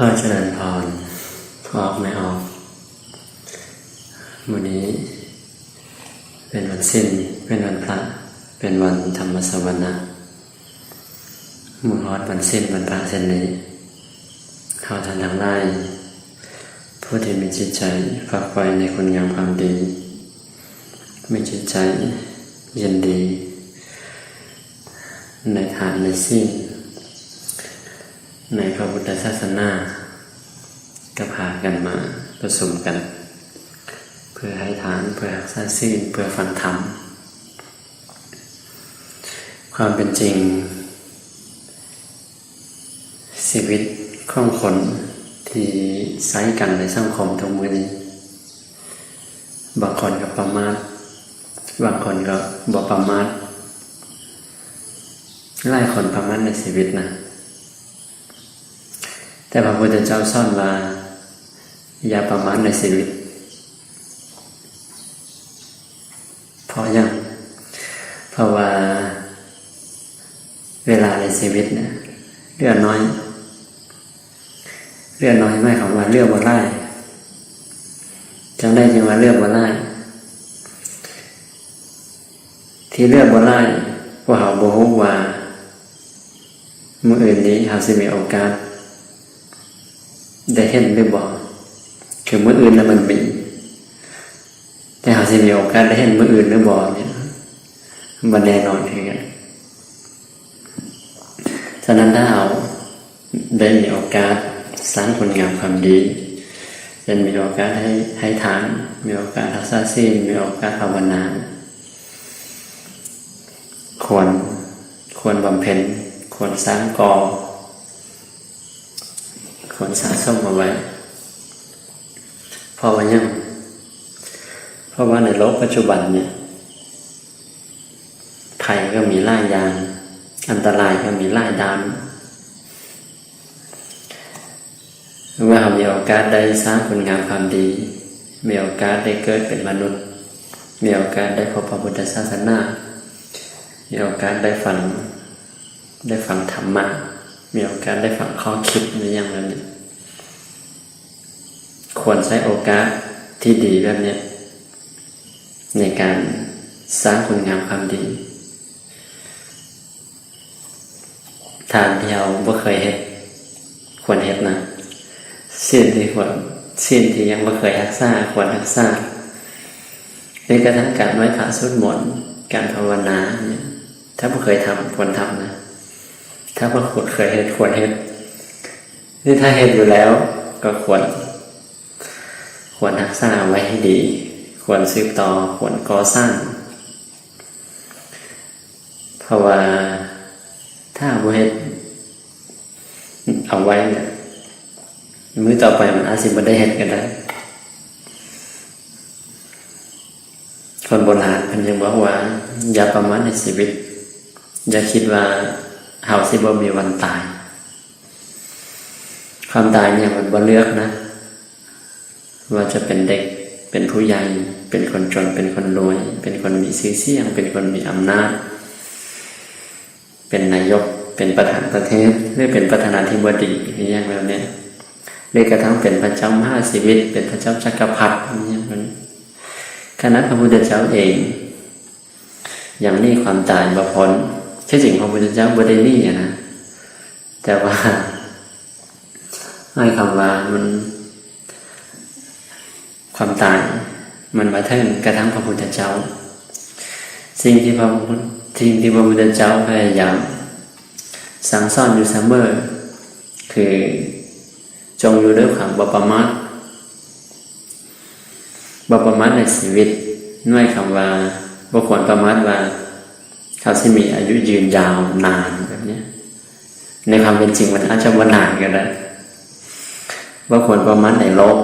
พ่อเจริญพรออกไม่ออกวันนี้ เป็นวันสิ้น เป็นวันพระ เป็นวันธรรมสวรรค์มือฮอดวันสิ้นวันพระเส้นนี้เขาทานทางไล่ผู้ที่มีจิตใจฝากไว้ในคุณงามความดี มีจิตใจยินดี ในฐานในสิ้น ในพระพุทธศาสนาก็พากันมาผสมกัน เพื่อให้ฐานเพื่อรักษาสิ้นเพื่อฟังธรรม ความเป็นจริง ชีวิตของคนที่ใช้กันในสังคมทุกมือนี้ บางคนก็ประมาทบางคนก็บ่ประมาทหลายคนประมาทในชีวิตนะ แต่พระพุทธเจ้าสอนว่าอย่าประมาทในชีวิตเพราะยังเพราะว่าเวลาในชีวิตเนี่ยเรื่องน้อย เรื่องน้อยไม่ของว่าเรื่องบ่ไล่จังได้จึงว่าเรื่องบ่ไล่ที่เรื่องบ่ไล่ว่าเขาบ่ฮู้ว่ามืออื่นนี้เขาสิมีโอกาส ได้เห็นหรือบอกคือมืออื่นแล้วมันมีแต่หาสิมีโอกาสได้เห็นมืออื่นหรือบอกเนี่ยมันแน่นอนคือกันฉะนั้นถ้าเราได้มีโอกาสสร้างผลงานความดีจะมีโอกาสให้ให้ทานมีโอกาสรักษาศีลมีโอกาสภาวนาควรควรบำเพ็ญควรสร้างกอ ควรสะสมเอาไว้เพราะว่ายังเพราะว่าในโลกปัจจุบันเนี่ยภัยก็มีหลายาง อันตรายก็มีหลายดานเมื่อเรามีโอกาสได้สร้างผลงานความดี มีโอกาสได้เกิดเป็นมนุษย์ มีโอกาสได้พบพระพุทธศาสนา มีโอกาสได้ฟังได้ฟังธรรมะ มีโอกาสได้ฟังข้อคิดในอย่างนั้นเนี่ยควรใช้โอกาสที่ดีแบบนี้ในการสร้างคุณงามความดี ทานที่เราบ่เคยเห็ดควรเห็ดนะสิ่งที่ควรสิ่งที่ยังบ่เคยรักษาควรรักษาในกระทั่งการไหว้พระสวดมนต์การภาวนาเนี่ยถ้าบ่เคยทำควรทำนะ ถ้าบ่เคยเห็ดควรเห็ดนี่ถ้าเห็ดอยู่แล้วก็ควร ควรรักษาไว้ให้ดี ควรสืบต่อควรก่อสร้าง เพราะว่าถ้าบ่เฮ็ดเอาไว้เนี่ยมื้อต่อไปมันอาจสิบ่ได้เฮ็ดก็ได้คนโบราณเพิ่นยังบอกว่า อย่าประมาทในชีวิต อย่าคิดว่า เฮาสิบ่มีวันตาย ความตายเนี่ยมันบ่เลือกนะ ว่าจะเป็นเด็กเป็นผู้ใหญ่ เป็นคนจน เป็นคนรวย เป็นคนมีชื่อเสียง เป็นคนมีอำนาจ เป็นนายก เป็นประธานประเทศ หรือเป็นประธานาธิบดีอย่างแบบนี้ยหรือกระทั่งเป็นพระเจ้ามหาชีวิต เป็นพระเจ้าจักรพรรดิอย่างแบบนี้คณะพระพุทธเจ้าเองยังนี่ความตายบ่พ้น ที่จริงพระพุทธเจ้าบ่ได้นี่นะแต่ว่าให้คำว่ามัน ความตายมันมาถึงกระทั่งพระพุทธเจ้า สิ่งที่พระสิ่งที่พระพุทธเจ้าพยายามสั่งสอนอยู่เสมอคือจงอยู่ด้วยความบประมาทบประมาทในชีวิตน้อยคำว่าบุควรประมาทว่า เขาจะมีอายุยืนยาวนานแบบนี้ในความเป็นจริงมันอาจจะว่านานก็ได้บุควรประมาทในโลก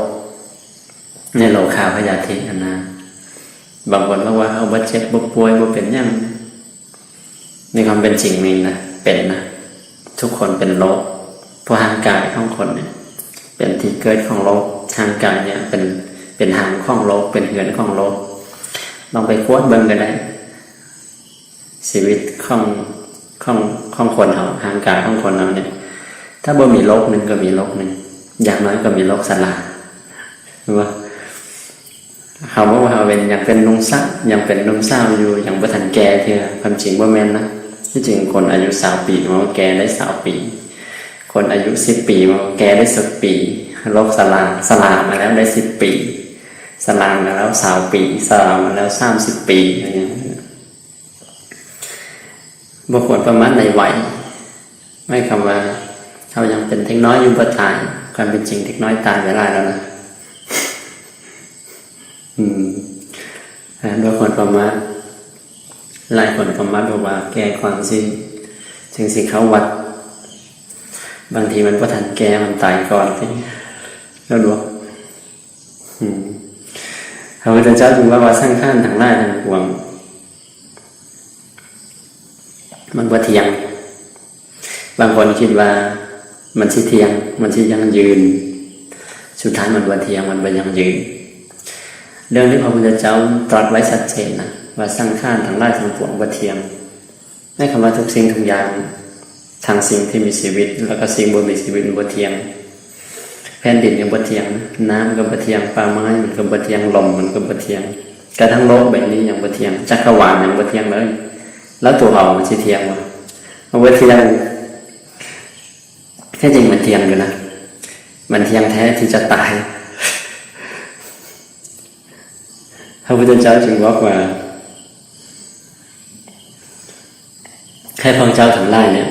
ในโลคาพยาธิอันนะบางคนบอกว่าเอาบัเจ็บบ่ป่วยบ่เป็นยังในความเป็นจริงมีนะเป็นนะทุกคนเป็นโรคเพราะทางกายของคนเนี่ย เป็นที่เกิดของโรคทางกายเนี่ย เป็นเป็นหางของโรคเป็นเหือนของโรคลองไปควดเบิ่งกันได้ ชีวิตของของของคนเราทางกายของคนเราเนี่ย ถ้าบ่มีโรคหนึ่งก็มีโรคหนึ่งอย่างน้อยก็มีโรคสลาว่าเขาบอกว่าเขาเป็นยังเป็นนุ่งซักยังเป็นนุ่มสาวอยู่ยังบ่ทันแก่เท่าความจริงว่าแม่นนะที่จริงคนอายุสาวปีมันก็แก่ได้สาวปี คนอายุสิบปีมันก็แก่ได้สิบปีโรคสลาสลามาแล้วได้สิบปีสลามาแล้วสาวปีสลามมาแล้วสามสิบปีอย่างเงี้ย บางคนประมาณในวัยไม่คำว่าเขายังเป็นเทคน้อยอยู่บ่ตายความเป็นจริงเทคน้อยตายไปได้แล้วนะอืมอ่าบางคนประมาณหลายคนประมาณบอกว่า แก้ความสิ้นจึงสิเขาวัด บางทีมันก็ทันแก้มันตายก่อนที่แล้วดูอืมพระพุทธเจ้าจึงว่าว่าสร้างข้านทางไล่ทางปวง มันบ่เทียง บางคนคิดว่า มันสิเทียง มันสิยังยืน สุดท้ายมันบ่เทียง มันบ่ยังยืน เรื่องที่พระพุทธเจ้าตรัสไว้ชัดเจนนะว่าสร้างข้านทางไล่ทางปวงบ่เทียงในคำว่าทุกสิ่งทุกอย่างทางสิ่งที่มีชีวิต แล้วก็สิ่งบ่มีชีวิตมันบ่เทียงแผ่นดินก็บ่เทียง น้ำก็บ่เทียงป่าไม้มันก็บ่เทียงลมมันก็บ่เทียงกระทั่งโลกแบบนี้ยังบ่เทียงจักรวาลยังบ่เทียงเลย แล้วตัวเรามันสิเทียงบ่มันบ่เทียงแท้จริงมันเทียงอยู่นะ มันเทียงแท้ที่จะตายพระพุทธเจ้าจึงบอกว่าแค่พระเจ้าทั้งหลายเนี่ย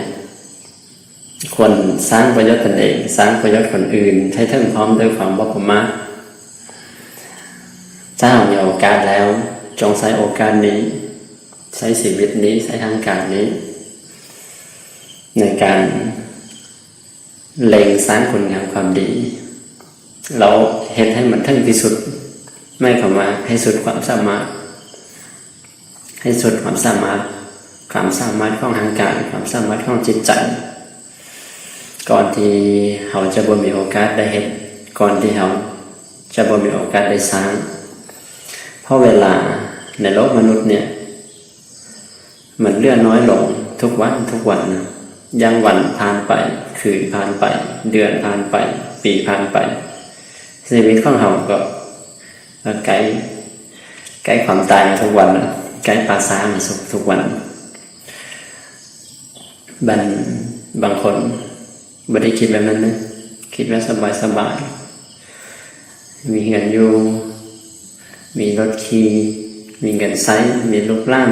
ควรสร้างประโยชน์ตนเอง สร้างประโยชน์คนอื่น ให้ถึงพร้อมด้วยความบ่ประมาเจ้ามีโอกาสแล้ว จงใช้โอกาสนี้ ใช้ชีวิตนี้ใช้ทางการนี้ ในการเล็งสร้างคุณงามความดี เราเห็นให้มันถึงที่สุด ไม่คำว่าให้สุดความสามารถ ให้สุดความสามารถ ความสามารถของทางกายความสามารถของจิตใจ ก่อนที่เขาจะบ่มีโอกาสได้เห็นก่อนที่เขาจะบ่มีโอกาสได้สร้าง เพราะเวลาในโลกมนุษย์เนี่ย มันเลื่อนน้อยลงทุกวันทุกวันนะยังวันผ่านไป คืนผ่านไป เดือนผ่านไป ปีผ่านไปชีวิตของเขาก็ใกล้ใกล้ความตายทุกวันใกล้ปาซามาสุกทุกวันบันบางคนไม่ได้คิดแบบนั้นนะคิดว่าสบายสบายมีเงินอยู่ มีรถขี่มีเงินใช้มีลูกล้าน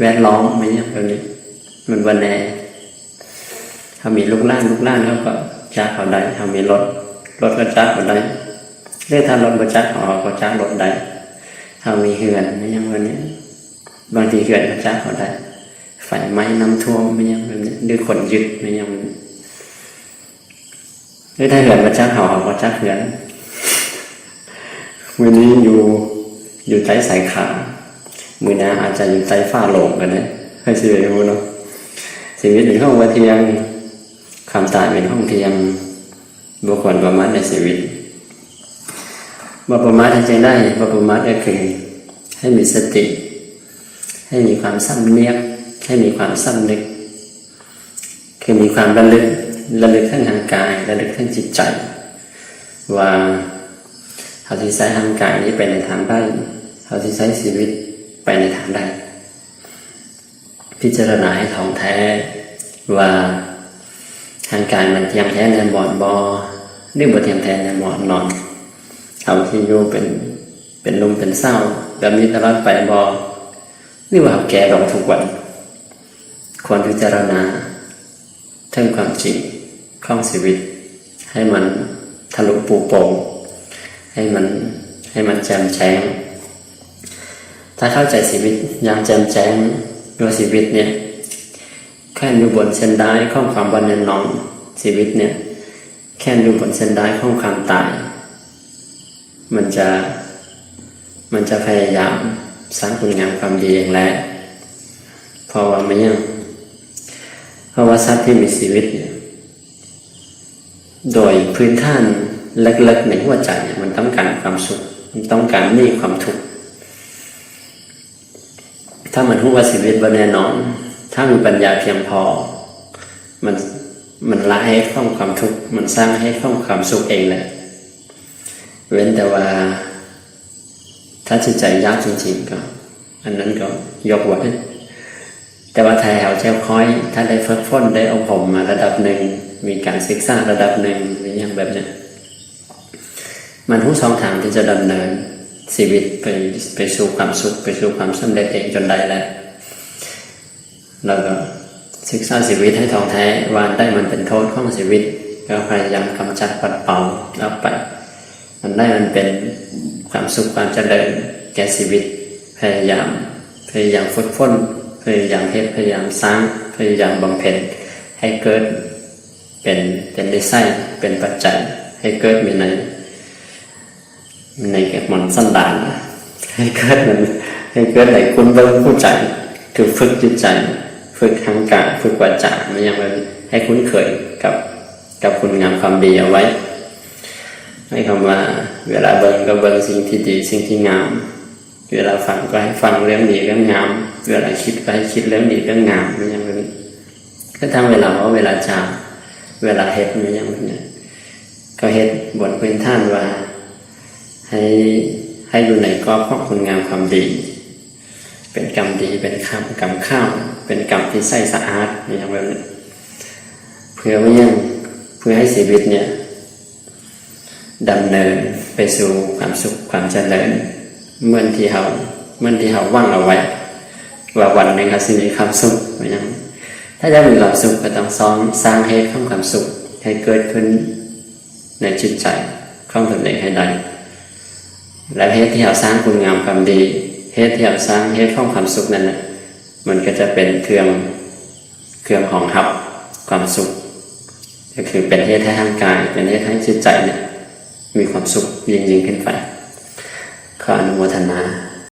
แวดล้อมอะไรอย่างแบบนี้มันวันแน่ถ้ามีลูกล้านลูกล้านเขาก็จ้าเขาได้ถ้ามีรถรถก็จ้าเขาได้เรื่องถ้ารถก็จ้างเขาก็จ้ารถได้ถ้ามีเหือนอะไรอย่างแบบนี้บางทีเหือนก็จ้าเขาได้ไฟไหม้น้ำท่วมไม่ยังแบบนี้หรือคนยึดไม่ยังแบบนี้หรือถ้าเหือนมาจ้างเขาเขาจ้าเหือนวันนี้อยู่อยู่ใต้สายขา มือหน้าอาจจะอยู่ใต้ฝ้าโลงกันนะให้เสียรู้เนาะชีวิตเป็นห้องวัเทียงความตายเป็นห้องเทียงบุคคลประมาทในชีวิตบประมาทจริงได้บประมาทก็คือให้มีสติ ให้มีความสำเนียกให้มีความสำนึก คือมีความระลึกระลึกทั้งทางกายระลึกทั้งจิตใจ ว่าเขาที่ใช้ทางกายนี้ไปในทางใดเขาที่ใช้ชีวิต ในทางใดพิจารณาให้ท่องแท้ว่าทางกายมันเทียมแท้ในบอนบอหรือบ่เทียมแท้ในบอนนอนเขาที่อยู่เป็นเป็นลมเป็นเศร้าแบบนี้ตลอดไปบอหรือว่าเขาแก่ลงทุกวันควรพิจารณาถึงความจริงข้องชีวิต ให้มันทะลุปูโป่งให้มันให้มันแจ่มแจ้ง ถ้าเข้าใจชีวิตอย่างแจ่มแจ้งว่าชีวิตเนี่ยแค่อยู่บนเส้นได้ข้องความวันเนนนอนชีวิตเนี่ย แค่อยู่บนเส้นได้ข้องความตาย มันจะมันจะพยายามสร้างคุณงามความดีอย่างแรกเพราะว่าไม่ยังเพราะว่าสัตว์ที่มีชีวิตเนี่ยโดยพื้นฐานเล็กๆในหัวใจเนี่ยมันต้องการความสุข มันต้องการหนี่ความทุกข์ ถ้ามันรู้ว่าชีวิตบ่แน่นอน ถ้ามีปัญญาเพียงพอ มันมันละให้ข้องความทุกข์มันสร้างให้ข้องความสุขเองแหละเว้นแต่ว่า ถ้าจิตใจยากจริงๆก็ อันนั้นก็ยกไว้แต่ว่าไทยเอาเจ้าค้อย ถ้าได้ฝึกฝนได้อบรมมาระดับหนึ่ง มีการศึกษาระดับหนึ่งหรืออย่างแบบเนี้ยมันทุกสองทางที่จะดำเนิน ชีวิตไปไปสู่ความสุข ไปสู่ความสำเร็จเองจนได้แล้วแล้วก็ศึกษาชีวิตให้ท่องแท้ว่าได้มันเป็นโทษของชีวิตก็พยายามกำจัดปัดเป่าออกไป มันได้มันเป็นความสุขความเจริญแก่ชีวิต พยายาม พยายามฝึกฝนพยายามเฮ็ดพยายามสร้างพยายามบำเพ็ญให้เกิดเป็นเป็นได้ไส้เป็นปัจจัยให้เกิดมีใน มีในแก่มันสันดานให้เกิดมันให้เกิดในคุณเบิ้งผู้ใจคือฝึกจิตใจ ฝึกทางกายฝึกวาจาไม่ยังไงให้คุ้นเคยกับกับคุณงามความดีเอาไว้ ให้คำว่าเวลาเบิ่งก็เบิ่งสิ่งที่ดีสิ่งที่งาม เวลาฟังก็ให้ฟังเรื่องดีเรื่องงาม เวลาคิดก็ให้คิดเรื่องดีเรื่องงามไม่อย่างนี้ก็ทั้งเวลาว่าเวลาจามเวลาเฮ็ดไม่อย่างนี้ก็เฮ็ดบทพื้นท่านว่า ให้ให้อยู่ในกรอบของคุณงามความดี เป็นกรรมดี เป็นคำกรรมข้าวเป็นกรรมที่ใส่สะอาดไม่อย่างแบบนี้เพื่อว่ายังเพื่อให้ชีวิตเนี่ยดำเนินไปสู่ความสุขความเจริญเมื่อที่เขาเมื่อที่เขาว่างเอาไว้ ว่าวันหนึ่งเขาสิมีความสุขเหมือนกันถ้าจะมีความสุขก็ต้องซ้อมสร้างเหตุของความสุขให้เกิดขึ้นในจิตใจของตนเองให้ได้ และเหตุที่เราสร้างคุณงามความดีเหตุที่เราสร้างเหตุของความสุขนั้นนะมันก็จะเป็นเครื่องเครื่องของหับความสุข ก็คือเป็นเหตุให้ทางกาย เป็นเหตุให้จิตใจเนี่ยมีความสุขยิ่งยิ่งขึ้นไปขออนุโมทนา